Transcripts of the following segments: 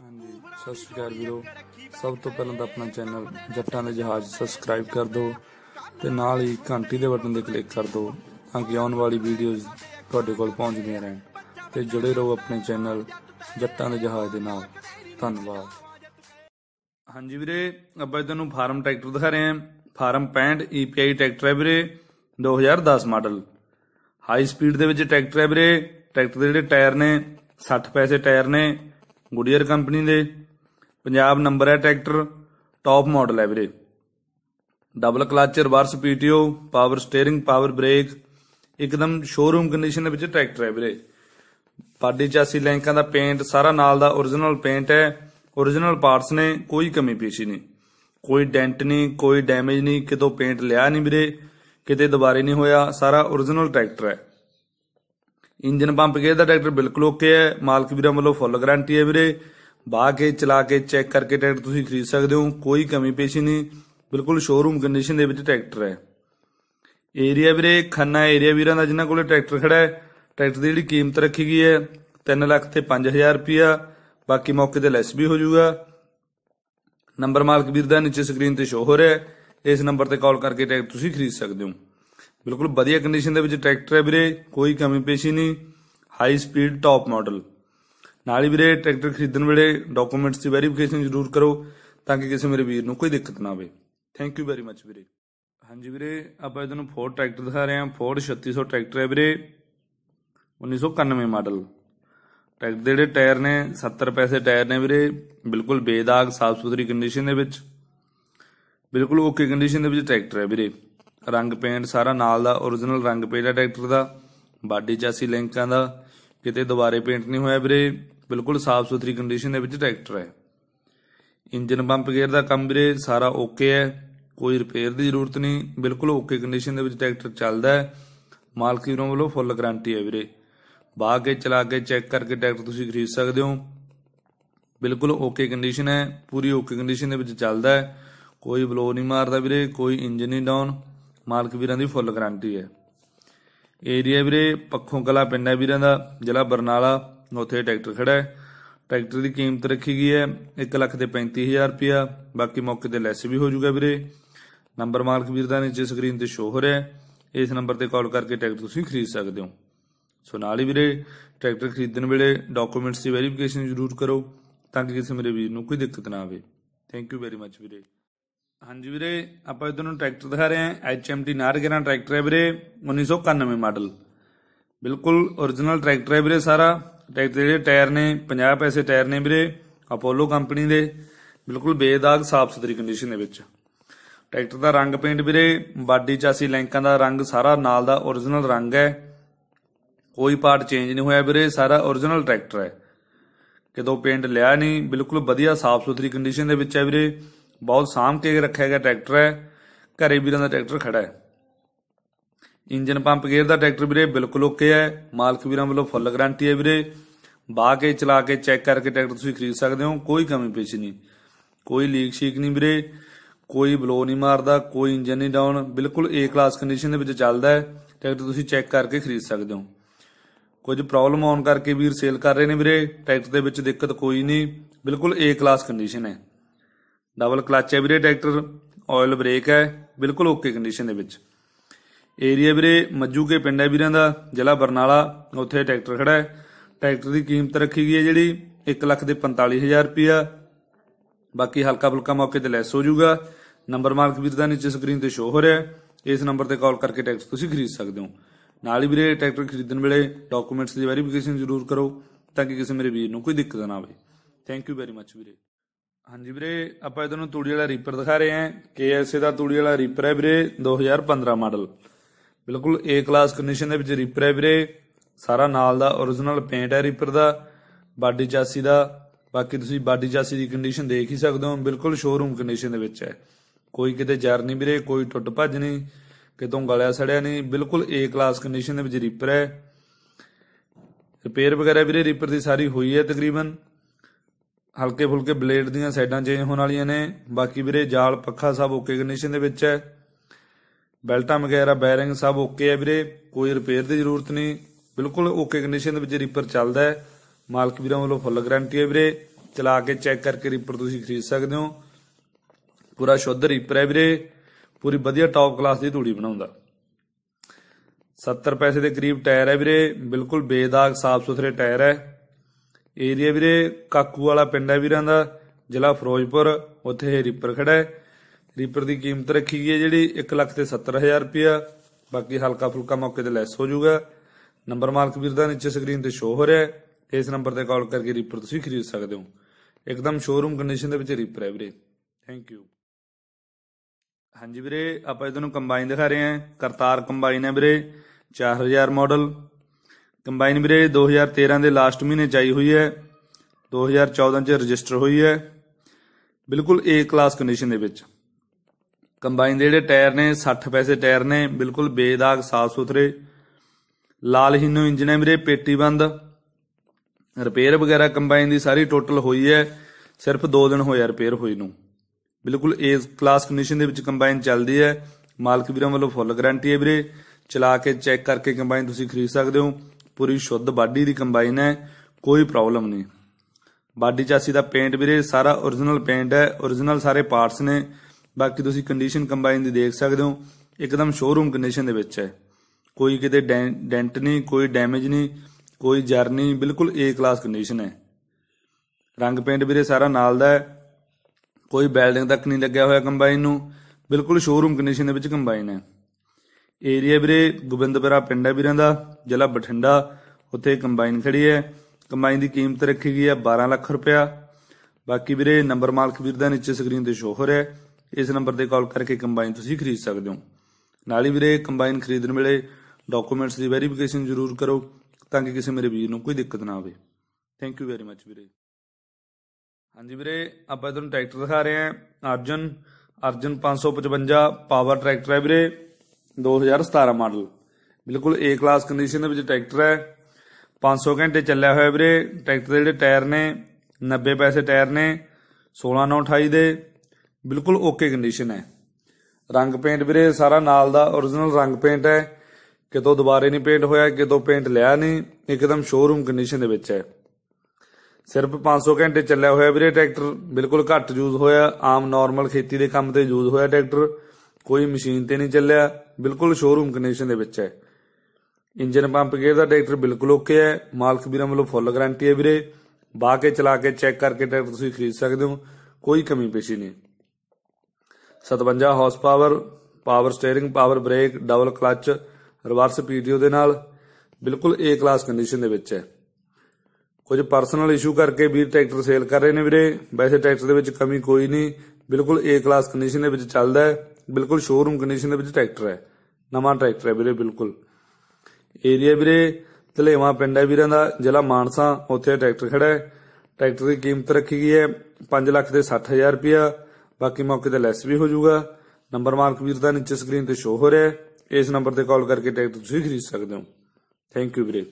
ਹਾਂਜੀ, ਸਤਿ ਸ਼੍ਰੀ ਅਕਾਲ ਵੀਰੋ। ਸਭ ਤੋਂ ਪਹਿਲਾਂ ਤਾਂ ਆਪਣਾ ਚੈਨਲ ਜੱਟਾਂ ਦੇ ਜਹਾਜ਼ ਸਬਸਕ੍ਰਾਈਬ ਕਰ ਦਿਓ ਤੇ ਨਾਲ ਹੀ ਘੰਟੀ ਦੇ ਬਟਨ ਤੇ ਕਲਿੱਕ ਕਰ ਦਿਓ ਤਾਂ ਕਿ ਆਉਣ ਵਾਲੀ ਵੀਡੀਓਜ਼ ਤੁਹਾਡੇ ਕੋਲ ਪਹੁੰਚਦੀਆਂ ਰਹਿਣ। ਤੇ ਜੁੜੇ ਰਹੋ ਆਪਣੇ ਚੈਨਲ ਜੱਟਾਂ ਦੇ ਜਹਾਜ਼ ਦੇ ਨਾਲ। ਧੰਨਵਾਦ। ਹਾਂਜੀ ਵੀਰੇ, ਆਪਾਂ ਤੁਹਾਨੂੰ ਫਾਰਮ ਟਰੈਕਟਰ ਦਿਖਾ ਰਹੇ ਹਾਂ। ਫਾਰਮ 65 EPI ਟਰੈਕਟਰ ਹੈ ਵੀਰੇ 2010 ਮਾਡਲ। ਹਾਈ ਸਪੀਡ ਦੇ ਵਿੱਚ ਟਰੈਕਟਰ ਹੈ ਵੀਰੇ। ਟਰੈਕਟਰ ਦੇ ਜਿਹੜੇ ਟਾਇਰ ਨੇ 60 ਪੈਸੇ ਟਾਇਰ ਨੇ। ਗੁਡੀਅਰ ਕੰਪਨੀ ਦੇ। ਪੰਜਾਬ ਨੰਬਰ ਹੈ ਟਰੈਕਟਰ, ਟੌਪ ਮਾਡਲ ਹੈ ਵੀਰੇ। Double clutch reverse PTO power steering power brake ਇੱਕਦਮ ਸ਼ੋਰੂਮ ਕੰਡੀਸ਼ਨ ਦੇ ਵਿੱਚ ਟਰੈਕਟਰ ਹੈ ਵੀਰੇ। ਪਾਡੀ ਚਾਸੀ ਲੈਂਕਾਂ ਦਾ ਪੇਂਟ ਸਾਰਾ ਨਾਲ ਦਾ origignal ਪੇਂਟ ਹੈ। Origignal ਪਾਰਟਸ ਨੇ, ਕੋਈ ਕਮੀ ਪੇਸ਼ੀ ਨਹੀਂ। ਕੋਈ ਡੈਂਟ ਨਹੀਂ, ਕੋਈ ਡੈਮੇਜ ਨਹੀਂ, ਕਿਤੋਂ ਪੇਂਟ ਲਿਆ ਨਹੀਂ ਵੀਰੇ। ਕਿਤੇ ਦੁਬਾਰੇ ਨਹੀਂ ਹੋਇਆ, ਸਾਰਾ origignal ਟਰੈਕਟਰ ਹੈ। ਇੰਜਨ ਪੰਪ ਗੇਅਰ ਦਾ ਟਰੈਕਟਰ ਬਿਲਕੁਲ ਓਕੇ ਹੈ। ਮਾਲਕ ਵੀਰਾਂ ਵੱਲੋਂ ਫੁੱਲ ਗਾਰੰਟੀ ਹੈ ਵੀਰੇ। ਬਾਹ ਕੇ ਚਲਾ ਕੇ ਚੈੱਕ ਕਰਕੇ ਟਰੈਕਟਰ ਤੁਸੀਂ ਖਰੀਦ ਸਕਦੇ ਹੋ। ਕੋਈ ਕਮੀ ਪੇਸ਼ੀ ਨਹੀਂ। ਬਿਲਕੁਲ ਸ਼ੋਰੂਮ ਕੰਡੀਸ਼ਨ ਦੇ ਵਿੱਚ ਟਰੈਕਟਰ ਹੈ। ਏਰੀਆ ਵੀਰੇ, ਖੰਨਾ ਏਰੀਆ ਵੀਰਾਂ ਦਾ ਜਿਨ੍ਹਾਂ ਕੋਲੇ ਟਰੈਕਟਰ ਖੜਾ ਹੈ, ਟਰੈਕਟਰ ਦੀ ਜਿਹੜੀ ਕੀਮਤ ਰੱਖੀ ਗਈ ਹੈ 3 ਲੱਖ ਤੇ 5000 ਰੁਪਿਆ ਬਾਕੀ ਮੌਕੇ ਤੇ ਲੈਸ ਵੀ ਹੋ ਜਾਊਗਾ। ਨੰਬਰ ਮਾਲਕ ਵੀਰ ਦਾ ਨੀਚੇ ਸਕਰੀਨ ਤੇ ਸ਼ੋ ਹੋ ਰਿਹਾ ਹੈ। ਇਸ ਨੰਬਰ ਤੇ ਕਾਲ ਕਰਕੇ ਟਰੈਕਟਰ ਤੁਸੀਂ ਖਰੀਦ ਸਕਦੇ ਹੋ। ਬਿਲਕੁਲ ਵਧੀਆ ਕੰਡੀਸ਼ਨ ਦੇ ਵਿੱਚ ਟਰੈਕਟਰ ਹੈ ਵੀਰੇ, ਕੋਈ ਕਮੀ ਪੇਸ਼ੀ ਨਹੀਂ ਹਾਈ ਸਪੀਡ ਟਾਪ ਮਾਡਲ ਨਾਲ ਹੀ ਵੀਰੇ ਟਰੈਕਟਰ ਖਰੀਦਣ ਵੇਲੇ ਡਾਕੂਮੈਂਟਸ ਦੀ ਵੈਰੀਫਿਕੇਸ਼ਨ ਜ਼ਰੂਰ ਕਰੋ, ਤਾਂ ਕਿ ਕਿਸੇ ਮੇਰੇ ਵੀਰ ਨੂੰ ਕੋਈ ਦਿੱਕਤ ਨਾ ਆਵੇ। ਥੈਂਕ ਯੂ ਵੈਰੀ ਮੱਚ ਵੀਰੇ। ਹਾਂਜੀ ਵੀਰੇ, ਆਪਾਂ ਤੁਹਾਨੂੰ ਫੋਰਡ ਟਰੈਕਟਰ ਦਿਖਾ ਰਹੇ ਹਾਂ। ਫੋਰਡ 3600 ਟਰੈਕਟਰ ਹੈ ਵੀਰੇ 1991 ਮਾਡਲ ਟਰੈਕਟਰ ਦੇ ਜਿਹੜੇ ਟਾਇਰ ਨੇ 70 ਪੈਸੇ ਟਾਇਰ ਨੇ ਵੀਰੇ, ਬਿਲਕੁਲ ਬੇਦਾਗ ਸਾਫ਼ ਸੁਥਰੀ ਕੰਡੀਸ਼ਨ ਦੇ ਵਿੱਚ। ਬਿਲਕੁਲ ਓਕੇ ਕੰਡੀਸ਼ਨ ਦੇ ਵਿੱਚ ਟਰੈਕਟਰ ਹੈ ਵੀਰੇ। ਰੰਗ ਪੇਂਟ ਸਾਰਾ ਨਾਲ ਦਾ origignal ਰੰਗ ਪੇਂਟ ਹੈ ਟਰੈਕਟਰ ਦਾ, ਬਾਡੀ ਚਾਸੀ ਲਿੰਕਾਂ ਦਾ, ਕਿਤੇ ਦੁਬਾਰੇ ਪੇਂਟ ਨਹੀਂ ਹੋਇਆ ਵੀਰੇ, ਬਿਲਕੁਲ ਸਾਫ਼ ਸੁਥਰੀ ਕੰਡੀਸ਼ਨ ਦੇ ਵਿੱਚ ਟਰੈਕਟਰ ਹੈ। ਇੰਜਨ ਪੰਪ ਗੇਅਰ ਦਾ ਕੰਮ ਵੀਰੇ ਸਾਰਾ ਓਕੇ ਹੈ, ਕੋਈ ਰਿਪੇਅਰ ਦੀ ਜ਼ਰੂਰਤ ਨਹੀਂ, ਬਿਲਕੁਲ ਓਕੇ ਕੰਡੀਸ਼ਨ ਦੇ ਵਿੱਚ ਟਰੈਕਟਰ ਚੱਲਦਾ ਹੈ। ਮਾਲਕ ਵੀਰੋਂ ਵੱਲੋਂ ਫੁੱਲ ਗਾਰੰਟੀ ਹੈ ਵੀਰੇ। ਬਾਹ ਕੇ ਚਲਾ ਕੇ ਚੈੱਕ ਕਰਕੇ ਟਰੈਕਟਰ ਤੁਸੀਂ ਖਰੀਦ ਸਕਦੇ ਹੋ। ਬਿਲਕੁਲ ਓਕੇ ਕੰਡੀਸ਼ਨ ਹੈ, ਪੂਰੀ ਓਕੇ ਕੰਡੀਸ਼ਨ ਦੇ ਵਿੱਚ ਚੱਲਦਾ ਹੈ। ਕੋਈ ਬਲੋ ਨਹੀਂ ਮਾਰਦਾ ਵੀਰੇ, ਕੋਈ ਇੰਜਨ ਨਹੀਂ ਡਾਊਨ ਮਾਲਕ ਵੀਰਾਂ ਦੀ ਫੁੱਲ ਗਾਰੰਟੀ ਹੈ। ਏਰੀਆ ਵੀਰੇ, ਪੱਖੋਂ ਕਲਾ ਪਿੰਡ ਹੈ ਵੀਰਾਂ ਦਾ, ਜ਼ਿਲ੍ਹਾ ਬਰਨਾਲਾ, ਉੱਥੇ ਟਰੈਕਟਰ ਖੜਾ ਹੈ। ਟਰੈਕਟਰ ਦੀ ਕੀਮਤ ਰੱਖੀ ਗਈ ਹੈ 1 ਲੱਖ ਤੇ 35000 ਰੁਪਇਆ। ਬਾਕੀ ਮੌਕੇ ਤੇ ਲੈਸ ਵੀ ਹੋ ਜਾਊਗਾ ਵੀਰੇ। ਨੰਬਰ ਮਾਲਕ ਵੀਰ ਦਾ ਨੀਚੇ ਸਕਰੀਨ ਤੇ ਸ਼ੋ ਹੋ ਰਿਹਾ ਹੈ। ਇਸ ਨੰਬਰ ਤੇ ਕਾਲ ਕਰਕੇ ਟਰੈਕਟਰ ਤੁਸੀਂ ਖਰੀਦ ਸਕਦੇ ਹੋ। ਸੋ ਨਾਲ ਹੀ ਵੀਰੇ, ਟਰੈਕਟਰ ਖਰੀਦਣ ਵੇਲੇ ਡਾਕੂਮੈਂਟਸ ਦੀ ਵੈਰੀਫਿਕੇਸ਼ਨ ਜ਼ਰੂਰ ਕਰੋ ਤਾਂ ਕਿ ਕਿਸੇ ਮੇਰੇ ਵੀਰ ਨੂੰ ਕੋਈ ਦਿੱਕਤ ਨਾ ਆਵੇ। ਥੈਂਕ ਯੂ ਵੈਰੀ ਮੱਚ ਵੀਰੇ। ਹਾਂਜੀ ਵੀਰੇ, ਆਪਾਂ ਇਹ ਤੁਹਾਨੂੰ ਟਰੈਕਟਰ ਦਿਖਾ ਰਹੇ ਹਾਂ। HMT ਨਾਰਗਰਾ ਟਰੈਕਟਰ ਹੈ ਵੀਰੇ 1991 ਮਾਡਲ। ਬਿਲਕੁਲ origignal ਟਰੈਕਟਰ ਹੈ ਵੀਰੇ ਸਾਰਾ। ਟਰੈਕਟਰ ਦੇ ਜਿਹੜੇ ਟਾਇਰ ਨੇ 50 ਪੈਸੇ ਟਾਇਰ ਨੇ ਵੀਰੇ ਅਪੋਲੋ ਕੰਪਨੀ ਦੇ। ਬਿਲਕੁਲ ਬੇਦਾਗ ਸਾਫ਼ ਸੁਥਰੀ ਕੰਡੀਸ਼ਨ ਦੇ ਵਿੱਚ। ਟਰੈਕਟਰ ਦਾ ਰੰਗ ਪੇਂਟ ਵੀਰੇ, ਬਾਡੀ ਚਾਸੀ ਲੈਂਕਾਂ ਦਾ ਰੰਗ ਸਾਰਾ ਨਾਲ ਦਾ origignal ਰੰਗ ਹੈ। ਕੋਈ ਪਾਰਟ ਚੇਂਜ ਨਹੀਂ ਹੋਇਆ ਵੀਰੇ, ਸਾਰਾ origignal ਟਰੈਕਟਰ ਹੈ। ਕਿਦੋਂ ਪੇਂਟ ਲਿਆ ਨਹੀਂ, ਬਿਲਕੁਲ ਵਧੀਆ ਸਾਫ਼ ਸੁਥਰੀ ਕੰਡੀਸ਼ਨ ਦੇ ਵਿੱਚ ਹੈ ਵੀਰੇ। ਬਹੁਤ ਸਾਂਭ ਕੇ ਰੱਖਿਆ ਗਿਆ ਟਰੈਕਟਰ ਹੈ। ਘਰੇ ਵੀਰਾਂ ਦਾ ਟਰੈਕਟਰ ਖੜਾ ਹੈ। ਇੰਜਨ ਪੰਪ ਗੇਅਰ ਦਾ ਟਰੈਕਟਰ ਵੀਰੇ ਬਿਲਕੁਲ ਓਕੇ ਹੈ। ਮਾਲਕ ਵੀਰਾਂ ਵੱਲੋਂ ਫੁੱਲ ਗਾਰੰਟੀ ਹੈ ਵੀਰੇ। ਬਾਹ ਕੇ ਚਲਾ ਕੇ ਚੈੱਕ ਕਰਕੇ ਟਰੈਕਟਰ ਤੁਸੀਂ ਖਰੀਦ ਸਕਦੇ ਹੋ। ਕੋਈ ਕਮੀ ਪੇਸ਼ ਨਹੀਂ। ਕੋਈ ਲੀਕ ਸ਼ੀਕ ਨਹੀਂ ਵੀਰੇ। ਕੋਈ ਬਲੋ ਨਹੀਂ ਮਾਰਦਾ, ਕੋਈ ਇੰਜਨ ਨਹੀਂ ਡਾਊਨ ਬਿਲਕੁਲ ਏ ਕਲਾਸ ਕੰਡੀਸ਼ਨ ਦੇ ਵਿੱਚ ਚੱਲਦਾ ਹੈ। ਟਰੈਕਟਰ ਤੁਸੀਂ ਚੈੱਕ ਕਰਕੇ ਖਰੀਦ ਸਕਦੇ ਹੋ। ਕੁਝ ਪ੍ਰੋਬਲਮ ਆਉਣ ਕਰਕੇ ਵੀਰ ਸੇਲ ਕਰ ਰਹੇ ਨੇ ਵੀਰੇ। ਟਰੈਕਟਰ ਦੇ ਵਿੱਚ ਦਿੱਕਤ ਕੋਈ ਨਹੀਂ। ਬਿਲਕੁਲ ਏ ਕਲਾਸ ਕੰਡੀਸ਼ਨ ਹੈ। ਡਬਲ ਕਲਚ ਹੈ ਵੀਰੇ ਟਰੈਕਟਰ ਆਇਲ ਬ੍ਰੇਕ ਹੈ, ਬਿਲਕੁਲ ਓਕੇ ਕੰਡੀਸ਼ਨ ਦੇ ਵਿੱਚ। ਏਰੀਆ ਵੀਰੇ ਮੱਜੂ ਪਿੰਡ ਹੈ ਵੀਰਾਂ ਦਾ, ਜ਼ਿਲ੍ਹਾ ਬਰਨਾਲਾ, ਉੱਥੇ ਟਰੈਕਟਰ ਖੜਾ ਹੈ। ਟਰੈਕਟਰ ਦੀ ਕੀਮਤ ਰੱਖੀ ਗਈ ਹੈ ਜਿਹੜੀ 1 ਲੱਖ ਦੇ 45000 ਰੁਪਿਆ ਬਾਕੀ ਹਲਕਾ ਫੁਲਕਾ ਮੌਕੇ ਤੇ ਲੈਸ ਹੋ ਜਾਊਗਾ। ਨੰਬਰ ਮਾਰਕ ਵੀਰ ਦਾ ਨੀਚੇ ਸਕਰੀਨ ਤੇ ਸ਼ੋ ਹੋ ਰਿਹਾ ਹੈ। ਇਸ ਨੰਬਰ ਤੇ ਕਾਲ ਕਰਕੇ ਟਰੈਕਟਰ ਤੁਸੀਂ ਖਰੀਦ ਸਕਦੇ ਹੋ। ਨਾਲ ਹੀ ਵੀਰੇ ਟਰੈਕਟਰ ਖਰੀਦਣ ਵੇਲੇ ਡਾਕੂਮੈਂਟਸ ਦੀ ਵੈਰੀਫਿਕੇਸ਼ਨ ਜ਼ਰੂਰ ਕਰੋ, ਤਾਂ ਕਿ ਕਿਸੇ ਮੇਰੇ ਵੀਰ ਨੂੰ ਕੋਈ ਦਿੱਕਤ ਨਾ ਆਵੇ। ਥੈਂਕ ਯੂ ਵੈਰੀ ਮੱਚ ਵੀਰੇ। ਹਾਂਜੀ ਵੀਰੇ, ਆਪਾਂ ਤੁਹਾਨੂੰ ਤੂੜੀ ਵਾਲਾ ਰੀਪਰ ਦਿਖਾ ਰਹੇ ਹਾਂ। KSA ਦਾ ਤੂੜੀ ਵਾਲਾ ਰੀਪਰ ਹੈ ਵੀਰੇ 2015 ਮਾਡਲ ਬਿਲਕੁਲ A ਕਲਾਸ ਕੰਡੀਸ਼ਨ ਦੇ ਵਿੱਚ ਰੀਪਰ ਹੈ ਵੀਰੇ। ਸਾਰਾ ਨਾਲ ਦਾ origignal ਪੇਂਟ ਹੈ ਰੀਪਰ ਦਾ, ਬਾਡੀ ਚਾਸੀ ਦਾ। ਬਾਕੀ ਤੁਸੀਂ ਬਾਡੀ ਚਾਸੀ ਦੀ ਕੰਡੀਸ਼ਨ ਦੇਖ ਹੀ ਸਕਦੇ ਹੋ, ਬਿਲਕੁਲ ਸ਼ੋਰੂਮ ਕੰਡੀਸ਼ਨ ਦੇ ਵਿੱਚ ਹੈ। ਕੋਈ ਕਿਤੇ ਜਰ ਨਹੀਂ ਵੀਰੇ, ਕੋਈ ਟੁੱਟ ਭੱਜ ਨਹੀਂ, ਕਿਤੋਂ ਗਲਿਆ ਸੜਿਆ ਨਹੀਂ, ਬਿਲਕੁਲ A ਕਲਾਸ ਕੰਡੀਸ਼ਨ ਦੇ ਵਿੱਚ ਰੀਪਰ ਹੈ। ਰਿਪੇਅਰ ਵਗੈਰਾ ਵੀਰੇ ਰੀਪਰ ਦੀ ਸਾਰੀ ਹੋਈ ਹੈ ਤਕਰੀਬਨ। ਹਲਕੇ ਫੁਲਕੇ ਬਲੇਡ ਦੀਆਂ ਸਾਈਡਾਂ ਚੇਂਜ ਹੋਣ ਵਾਲੀਆਂ ਨੇ। ਬਾਕੀ ਵੀਰੇ, ਜਾਲ, ਪੱਖਾ ਸਭ ਓਕੇ ਕੰਡੀਸ਼ਨ ਦੇ ਵਿੱਚ ਹੈ। ਬੈਲਟਾਂ ਵਗੈਰਾ, ਬੈਰਿੰਗ ਸਭ ਓਕੇ ਹੈ ਵੀਰੇ। ਕੋਈ ਰਿਪੇਅਰ ਦੀ ਜ਼ਰੂਰਤ ਨਹੀਂ। ਬਿਲਕੁਲ ਓਕੇ ਕੰਡੀਸ਼ਨ ਦੇ ਵਿੱਚ ਰੀਪਰ ਚੱਲਦਾ ਹੈ। ਮਾਲਕ ਵੀਰਾਂ ਵੱਲੋਂ ਫੁੱਲ ਗਾਰੰਟੀ ਹੈ ਵੀਰੇ। ਚਲਾ ਕੇ ਚੈੱਕ ਕਰਕੇ ਰੀਪਰ ਤੁਸੀਂ ਖਰੀਦ ਸਕਦੇ ਹੋ। ਪੂਰਾ ਸ਼ੁੱਧ ਰੀਪਰ ਹੈ ਵੀਰੇ। ਪੂਰੀ ਵਧੀਆ ਟੌਪ ਕਲਾਸ ਦੀ ਧੂੜੀ ਬਣਾਉਂਦਾ। 70 ਪੈਸੇ ਦੇ ਕਰੀਬ ਟਾਇਰ ਹੈ ਵੀਰੇ। ਬਿਲਕੁਲ ਬੇਦਾਗ ਸਾਫ਼ ਸੁਥਰੇ ਟਾਇਰ ਹੈ। ਏਰੀਆ ਵੀਰੇ, ਕਾਕੂ ਵਾਲਾ ਪਿੰਡ ਹੈ ਵੀਰਾਂ ਦਾ, ਜ਼ਿਲ੍ਹਾ ਫਿਰੋਜ਼ਪੁਰ, ਉੱਥੇ ਇਹ ਰੀਪਰ ਖੜਾ ਹੈ। ਰੀਪਰ ਦੀ ਕੀਮਤ ਰੱਖੀ ਗਈ ਹੈ ਜਿਹੜੀ 1 ਲੱਖ ਤੇ 70000 ਰੁਪਇਆ। ਬਾਕੀ ਹਲਕਾ ਫੁਲਕਾ ਮੌਕੇ ਤੇ ਲੈਸ ਹੋ ਜਾਊਗਾ। ਨੰਬਰ ਮਾਲਕ ਵੀਰ ਦਾ ਨੀਚੇ ਸਕਰੀਨ ਤੇ ਸ਼ੋ ਹੋ ਰਿਹਾ ਹੈ। ਇਸ ਨੰਬਰ ਤੇ ਕਾਲ ਕਰਕੇ ਰੀਪਰ ਤੁਸੀਂ ਖਰੀਦ ਸਕਦੇ ਹੋ। ਇੱਕਦਮ ਸ਼ੋਰੂਮ ਕੰਡੀਸ਼ਨ ਦੇ ਵਿੱਚ ਰੀਪਰ ਹੈ ਵੀਰੇ। ਥੈਂਕ ਯੂ ਹਾਂਜੀ ਵੀਰੇ, ਆਪਾਂ ਇਹ ਤੁਹਾਨੂੰ ਕੰਬਾਈਨ ਦਿਖਾ ਰਹੇ ਹਾਂ। ਕਰਤਾਰ ਕੰਬਾਈਨ ਹੈ ਵੀਰੇ। 4000 ਮਾਡਲ ਕੰਬਾਈਨ ਵੀਰੇ 2013 ਦੇ ਲਾਸਟ ਮਹੀਨੇ ਚ ਆਈ ਹੋਈ ਹੈ। 2014 ਚ ਰਜਿਸਟਰ ਹੋਈ ਹੈ। ਬਿਲਕੁਲ ਏ ਕਲਾਸ ਕੰਡੀਸ਼ਨ ਦੇ ਵਿੱਚ। ਕੰਬਾਈਨ ਦੇ ਜਿਹੜੇ ਟਾਇਰ ਨੇ 60 ਪੈਸੇ ਟਾਇਰ ਨੇ, ਬਿਲਕੁਲ ਬੇਦਾਗ, ਸਾਫ਼ ਸੁਥਰੇ। ਲਾਲ ਹੀਨੋ ਇੰਜਨ ਹੈ ਵੀਰੇ, ਪੇਟੀ ਬੰਦ। ਰਿਪੇਅਰ ਵਗੈਰਾ ਕੰਬਾਈਨ ਦੀ ਸਾਰੀ ਟੋਟਲ ਹੋਈ ਹੈ। ਸਿਰਫ 2 ਦਿਨ ਹੋਇਆ ਰਿਪੇਅਰ ਹੋਈ ਨੂੰ। ਬਿਲਕੁਲ ਏ ਕਲਾਸ ਕੰਡੀਸ਼ਨ ਦੇ ਵਿੱਚ ਕੰਬਾਈਨ ਚੱਲਦੀ ਹੈ। ਮਾਲਕ ਵੀਰਾਂ ਵੱਲੋਂ ਫੁੱਲ ਗਾਰੰਟੀ ਹੈ ਵੀਰੇ। ਚਲਾ ਕੇ ਚੈੱਕ ਕਰਕੇ ਕੰਬਾਈਨ ਤੁਸੀਂ ਖਰੀਦ ਸਕਦੇ ਹੋ। ਪੂਰੀ ਸ਼ੁੱਧ ਬਾਡੀ ਦੀ ਕੰਬਾਈਨ ਹੈ, ਕੋਈ ਪ੍ਰੋਬਲਮ ਨਹੀਂ। ਬਾਡੀ ਚਾਸੀ ਦਾ ਪੇਂਟ ਵੀਰੇ, ਸਾਰਾ origignal ਪੇਂਟ ਹੈ origignal ਸਾਰੇ ਪਾਰਟਸ ਨੇ। ਬਾਕੀ ਤੁਸੀਂ ਕੰਡੀਸ਼ਨ ਕੰਬਾਈਨ ਦੀ ਦੇਖ ਸਕਦੇ ਹੋ, ਇੱਕਦਮ ਸ਼ੋਰੂਮ ਕੰਡੀਸ਼ਨ ਦੇ ਵਿੱਚ ਹੈ। ਕੋਈ ਕਿਤੇ ਡੈਂਟ ਨਹੀਂ, ਕੋਈ ਡੈਮੇਜ ਨਹੀਂ, ਕੋਈ ਜਰ ਨਹੀਂ, ਬਿਲਕੁਲ ਏ ਕਲਾਸ ਕੰਡੀਸ਼ਨ ਹੈ। ਰੰਗ ਪੇਂਟ ਵੀਰੇ ਸਾਰਾ ਨਾਲ ਦਾ ਹੈ। ਕੋਈ ਬੈਲਡਿੰਗ ਤੱਕ ਨਹੀਂ ਲੱਗਿਆ ਹੋਇਆ ਕੰਬਾਈਨ ਨੂੰ, ਬਿਲਕੁਲ ਸ਼ੋਰੂਮ ਕੰਡੀਸ਼ਨ ਦੇ ਵਿੱਚ ਕੰਬਾਈਨ ਹੈ। ਏਰੀਆ ਵੀਰੇ, ਗੋਬਿੰਦਪੁਰਾ ਪਿੰਡ ਹੈ ਵੀਰਾਂ ਦਾ, ਜ਼ਿਲ੍ਹਾ ਬਠਿੰਡਾ, ਉੱਥੇ ਕੰਬਾਈਨ ਖੜੀ ਹੈ। ਕੰਬਾਈਨ ਦੀ ਕੀਮਤ ਰੱਖੀ ਗਈ ਹੈ 12 ਲੱਖ ਰੁਪਇਆ। ਬਾਕੀ ਵੀਰੇ, ਨੰਬਰ ਮਾਲਕ ਵੀਰ ਦਾ ਨੀਚੇ ਸਕਰੀਨ ਤੇ ਸ਼ੋ ਹੋ ਰਿਹਾ ਹੈ। ਇਸ ਨੰਬਰ ਤੇ ਕਾਲ ਕਰਕੇ ਕੰਬਾਈਨ ਤੁਸੀਂ ਖਰੀਦ ਸਕਦੇ ਹੋ। ਨਾਲ ਹੀ ਵੀਰੇ, ਕੰਬਾਈਨ ਖਰੀਦਣ ਵੇਲੇ ਡਾਕੂਮੈਂਟਸ ਦੀ ਵੈਰੀਫਿਕੇਸ਼ਨ ਜ਼ਰੂਰ ਕਰੋ, ਤਾਂ ਕਿ ਕਿਸੇ ਮੇਰੇ ਵੀਰ ਨੂੰ ਕੋਈ ਦਿੱਕਤ ਨਾ ਆਵੇ। ਥੈਂਕ ਯੂ ਵੈਰੀ ਮੱਚ ਵੀਰੇ। ਹਾਂਜੀ ਵੀਰੇ, ਆਪਾਂ ਤੁਹਾਨੂੰ ਟਰੈਕਟਰ ਦਿਖਾ ਰਹੇ ਹਾਂ। ਅਰਜਨ ਅਰਜਨ 555 ਪਾਵਰ ਟਰੈਕਟਰ ਹੈ ਵੀਰੇ। 2017 ਮਾਡਲ। ਬਿਲਕੁਲ ਏ ਕਲਾਸ ਕੰਡੀਸ਼ਨ ਦੇ ਵਿੱਚ ਟਰੈਕਟਰ ਹੈ। 500 ਘੰਟੇ ਚੱਲਿਆ ਹੋਇਆ ਵੀਰੇ। ਟਰੈਕਟਰ ਦੇ ਜਿਹੜੇ ਟਾਇਰ ਨੇ 90 ਪੈਸੇ ਟਾਇਰ ਨੇ 16928 ਦੇ, ਬਿਲਕੁਲ ਓਕੇ ਕੰਡੀਸ਼ਨ ਹੈ। ਰੰਗ ਪੇਂਟ ਵੀਰੇ, ਸਾਰਾ ਨਾਲ ਦਾ origignal ਰੰਗ ਪੇਂਟ ਹੈ। ਕਿਤੋਂ ਦੁਬਾਰੇ ਨਹੀਂ ਪੇਂਟ ਹੋਇਆ, ਕਿਤੋਂ ਪੇਂਟ ਲਿਆ ਨਹੀਂ, ਇੱਕਦਮ ਸ਼ੋਰੂਮ ਕੰਡੀਸ਼ਨ ਦੇ ਵਿੱਚ ਹੈ। ਸਿਰਫ 500 ਘੰਟੇ ਚੱਲਿਆ ਹੋਇਆ ਵੀਰੇ ਟਰੈਕਟਰ। ਬਿਲਕੁਲ ਘੱਟ ਯੂਜ਼ ਹੋਇਆ, ਆਮ ਨਾਰਮਲ ਖੇਤੀ ਦੇ ਕੰਮ ਤੇ ਯੂਜ਼ ਹੋਇਆ ਟਰੈਕਟਰ। ਕੋਈ ਮਸ਼ੀਨ ਤੇ ਨਹੀਂ ਚੱਲਿਆ, ਬਿਲਕੁਲ ਸ਼ੋਰੂਮ ਕੰਡੀਸ਼ਨ ਦੇ ਵਿੱਚ ਹੈ। ਇੰਜਨ ਪੰਪ ਗੇਅਰ ਦਾ ਟਰੈਕਟਰ ਬਿਲਕੁਲ ਓਕੇ ਹੈ, ਮਾਲਕ ਵੀਰਾਂ ਵੱਲੋਂ ਫੁੱਲ ਗਾਰੰਟੀ ਹੈ ਵੀਰੇ। ਬਾ ਕੇ ਚਲਾ ਕੇ ਚੈੱਕ ਕਰਕੇ ਟਰੈਕਟਰ ਤੁਸੀਂ ਖਰੀਦ ਸਕਦੇ ਹੋ, ਕੋਈ ਕਮੀ ਪੇਸ਼ੀ ਨਹੀਂ। 57 horse power power steering power brake double clutch reverse PTO ਦੇ ਨਾਲ ਬਿਲਕੁਲ ਏ ਕਲਾਸ ਕੰਡੀਸ਼ਨ ਦੇ ਵਿੱਚ ਹੈ। ਕੁਝ ਪਰਸਨਲ ਇਸ਼ੂ ਕਰਕੇ ਵੀਰ ਟਰੈਕਟਰ ਸੇਲ ਕਰ ਰਹੇ ਨੇ ਵੀਰੇ। ਵੈਸੇ ਟਰੈਕਟਰ ਦੇ ਵਿੱਚ ਕਮੀ ਕੋਈ ਨਹੀਂ, ਬਿਲਕੁਲ ਏ ਕਲਾਸ ਕੰਡੀਸ਼ਨ ਦੇ ਵਿੱਚ ਚੱਲਦਾ ਹੈ। ਬਿਲਕੁਲ ਸ਼ੋਰੂਮ ਕੰਡੀਸ਼ਨ ਦੇ ਵਿੱਚ ਟਰੈਕਟਰ ਹੈ। ਨਵਾਂ ਟਰੈਕਟਰ ਹੈ ਵੀਰੇ, ਬਿਲਕੁਲ। ਏਰੀਆ ਵੀਰੇ ਧਲੇਵਾ ਪਿੰਡ ਹੈ ਵੀਰਾਂ ਦਾ, ਜ਼ਿਲ੍ਹਾ ਮਾਨਸਾ, ਉੱਥੇ ਟਰੈਕਟਰ ਖੜਾ ਹੈ। ਟਰੈਕਟਰ ਦੀ ਕੀਮਤ ਰੱਖੀ ਗਈ ਹੈ 5 ਲੱਖ ਦੇ 60000 ਰੁਪਇਆ। ਬਾਕੀ ਮੌਕੇ ਤੇ ਲੈਸ ਵੀ ਹੋ ਜਾਊਗਾ। ਨੰਬਰ ਮਾਰਕ ਵੀਰ ਦਾ ਨੀਚੇ ਸਕਰੀਨ ਤੇ ਸ਼ੋ ਹੋ ਰਿਹਾ ਹੈ। ਇਸ ਨੰਬਰ ਤੇ ਕਾਲ ਕਰਕੇ ਟਰੈਕਟਰ ਤੁਸੀਂ ਖਰੀਦ ਸਕਦੇ ਹੋ। ਥੈਂਕ ਯੂ ਵੀਰੇ।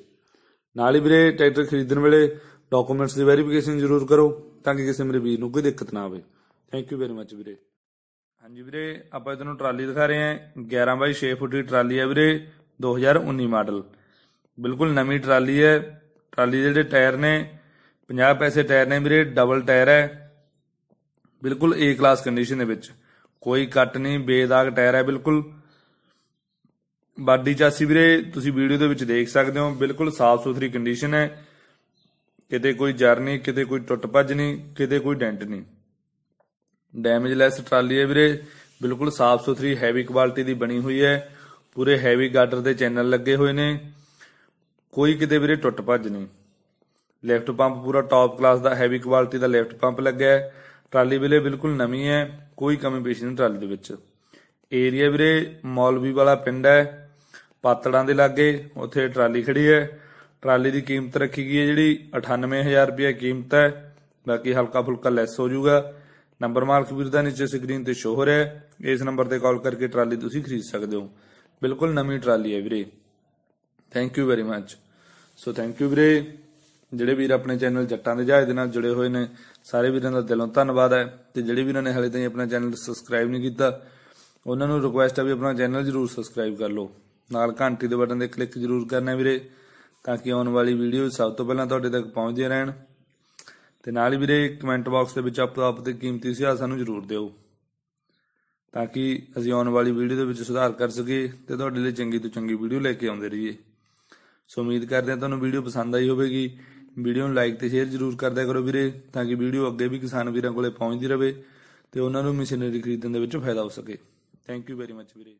ਨਾਲ ਹੀ ਵੀਰੇ ਟਰੈਕਟਰ ਖਰੀਦਣ ਵੇਲੇ ਡਾਕੂਮੈਂਟਸ ਦੀ ਵੈਰੀਫਿਕੇਸ਼ਨ ਜ਼ਰੂਰ ਕਰੋ ਤਾਂ ਕਿ ਕਿਸੇ ਮੇਰੇ ਵੀਰ ਨੂੰ ਕੋਈ ਦਿੱਕਤ ਨਾ ਆਵੇ। ਥੈਂਕ ਯੂ ਵੈਰੀ ਮੱਚ ਵੀਰੇ। ਹਾਂਜੀ ਵੀਰੇ, ਆਪਾਂ ਤੁਹਾਨੂੰ ਟਰਾਲੀ ਦਿਖਾ ਰਹੇ ਹਾਂ। 11 ਬਾਈ 6 ਫੁੱਟ ਦੀ ਟਰਾਲੀ ਹੈ ਵੀਰੇ 2019 ਮਾਡਲ। ਬਿਲਕੁਲ ਨਵੀਂ ਟਰਾਲੀ ਹੈ। ਟਰਾਲੀ ਦੇ ਜਿਹੜੇ ਟਾਇਰ ਨੇ 50 ਪੈਸੇ ਟਾਇਰ ਨੇ ਵੀਰੇ ਡਬਲ ਟਾਇਰ ਹੈ। ਬਿਲਕੁਲ ਏ ਕਲਾਸ ਕੰਡੀਸ਼ਨ ਦੇ ਵਿੱਚ। ਕੋਈ ਕੱਟ ਨਹੀਂ, ਬੇਦਾਗ ਟਾਇਰ ਹੈ ਬਿਲਕੁਲ। ਬਾਡੀ ਚਾਸੀ ਵੀਰੇ, ਤੁਸੀਂ ਵੀਡੀਓ ਦੇ ਵਿੱਚ ਦੇਖ ਸਕਦੇ ਹੋ, ਬਿਲਕੁਲ ਸਾਫ਼ ਸੁਥਰੀ ਕੰਡੀਸ਼ਨ ਹੈ। ਕਿਤੇ ਕੋਈ ਜਰ ਨਹੀਂ, ਕਿਤੇ ਕੋਈ ਟੁੱਟ ਭੱਜ ਨਹੀਂ, ਕਿਤੇ ਕੋਈ ਡੈਂਟ ਨਹੀਂ। ਡੈਮੇਜ ਲੈਸ ਟਰਾਲੀ ਹੈ ਵੀਰੇ। ਬਿਲਕੁਲ ਸਾਫ਼ ਸੁਥਰੀ ਹੈਵੀ ਕੁਆਲਿਟੀ ਦੀ ਬਣੀ ਹੋਈ ਹੈ। ਪੂਰੇ ਹੈਵੀ ਗਾਰਡਰ ਦੇ ਚੈਨਲ ਲੱਗੇ ਹੋਏ ਨੇ। ਕੋਈ ਕਿਤੇ ਵੀਰੇ ਟੁੱਟ ਭੱਜ ਨਹੀਂ। ਲੈਫਟ ਪੰਪ ਪੂਰਾ ਟਾਪ ਕਲਾਸ ਦਾ ਹੈਵੀ ਕੁਆਲਿਟੀ ਦਾ ਲੈਫਟ ਪੰਪ ਲੱਗਿਆ ਹੈ। ਟਰਾਲੀ ਵੀਰੇ ਬਿਲਕੁਲ ਨਵੀਂ ਹੈ। ਕੋਈ ਕਮੀ ਪੇਸ਼ੀ ਨਹੀਂ ਟਰਾਲੀ ਦੇ ਵਿੱਚ। ਏਰੀਆ ਵੀਰੇ ਮੌਲਵੀ ਵਾਲਾ ਪਿੰਡ ਹੈ। ਪਾਤੜਾਂ ਦੇ ਲਾਗੇ ਉੱਥੇ ਟਰਾਲੀ ਖੜੀ ਹੈ। ਟਰਾਲੀ ਦੀ ਕੀਮਤ ਰੱਖੀ ਗਈ ਹੈ ਜਿਹੜੀ 98000 ਰੁਪਏ ਕੀਮਤ ਹੈ। ਬਾਕੀ ਹਲਕਾ ਫੁਲਕਾ ਲੈਸ ਹੋ ਜਾਊਗਾ। ਨੰਬਰ ਮਾਲਕ ਵੀਰ ਦਾ ਨੀਚੇ ਸਕਰੀਨ ਤੇ ਸ਼ੋ ਹੋ ਰਿਹਾ ਹੈ। ਇਸ ਨੰਬਰ ਤੇ ਕਾਲ ਕਰਕੇ ਟਰਾਲੀ ਤੁਸੀਂ ਖਰੀਦ ਸਕਦੇ ਹੋ। ਬਿਲਕੁਲ ਨਵੀਂ ਟਰਾਲੀ ਹੈ ਵੀਰੇ। Thank you very much so thank you ਵੀਰੇ। ਜਿਹੜੇ ਵੀਰ ਆਪਣੇ ਚੈਨਲ ਜੱਟਾਂ ਦੇ ਜਹਾਜ਼ ਦੇ ਨਾਲ ਜੁੜੇ ਹੋਏ ਨੇ, ਸਾਰੇ ਵੀਰਾਂ ਦਾ ਦਿਲੋਂ ਧੰਨਵਾਦ ਹੈ। ਤੇ ਜਿਹੜੇ ਵੀਰਾਂ ਨੇ ਹਲੇ ਤਾਈਂ ਆਪਣਾ ਚੈਨਲ ਸਬਸਕ੍ਰਾਈਬ ਨਹੀਂ ਕੀਤਾ, ਉਹਨਾਂ ਨੂੰ ਰਿਕੁਐਸਟ ਹੈ ਵੀ ਆਪਣਾ ਚੈਨਲ ਜਰੂਰ ਸਬਸਕ੍ਰਾਈਬ ਕਰ ਲਓ। ਨਾਲ ਘੰਟੀ ਦੇ ਬਟਨ ਤੇ ਕਲਿੱਕ ਜਰੂਰ ਕਰਨਾ ਵੀਰੇ, ਤਾਂ ਕਿ ਆਉਣ ਵਾਲੀ ਵੀਡੀਓ ਸਭ ਤੋਂ ਪਹਿਲਾਂ ਤੁਹਾਡੇ ਤੱਕ ਪਹੁੰਚਦੀਆਂ ਰਹਿਣ। ਤੇ ਨਾਲ ਹੀ ਵੀਰੇ ਕਮੈਂਟ ਬਾਕਸ ਦੇ ਵਿੱਚ ਆਪੋ ਆਪ ਤੇ ਕੀਮਤੀ ਸੁਝਾਅ ਸਾਨੂੰ ਜ਼ਰੂਰ ਦਿਓ। ਤਾਂ ਕਿ ਅਸੀਂ ਆਉਣ ਵਾਲੀ ਵੀਡੀਓ ਦੇ ਵਿੱਚ ਸੁਧਾਰ ਕਰ ਸਕੀਏ ਤੇ ਤੁਹਾਡੇ ਲਈ ਚੰਗੀ ਤੋਂ ਚੰਗੀ ਵੀਡੀਓ ਲੈ ਕੇ ਆਉਂਦੇ ਰਹੀਏ। ਸੋ ਉਮੀਦ ਕਰਦੇ ਹਾਂ ਤੁਹਾਨੂੰ ਵੀਡੀਓ ਪਸੰਦ ਆਈ ਹੋਵੇਗੀ। ਵੀਡੀਓ ਨੂੰ ਲਾਈਕ ਤੇ ਸ਼ੇਅਰ ਜ਼ਰੂਰ ਕਰਦਿਆ ਕਰੋ ਵੀਰੇ, ਤਾਂ ਕਿ ਵੀਡੀਓ ਅੱਗੇ ਵੀ ਕਿਸਾਨ ਵੀਰਾਂ ਕੋਲੇ ਪਹੁੰਚਦੀ ਰਹੇ ਤੇ ਉਹਨਾਂ ਨੂੰ ਮਸ਼ੀਨਰੀ ਖਰੀਦਣ ਦੇ ਵਿੱਚ ਫਾਇਦਾ ਹੋ ਸਕੇ। ਥੈਂਕ ਯੂ ਵੈਰੀ ਮੱਚ ਵੀਰੇ।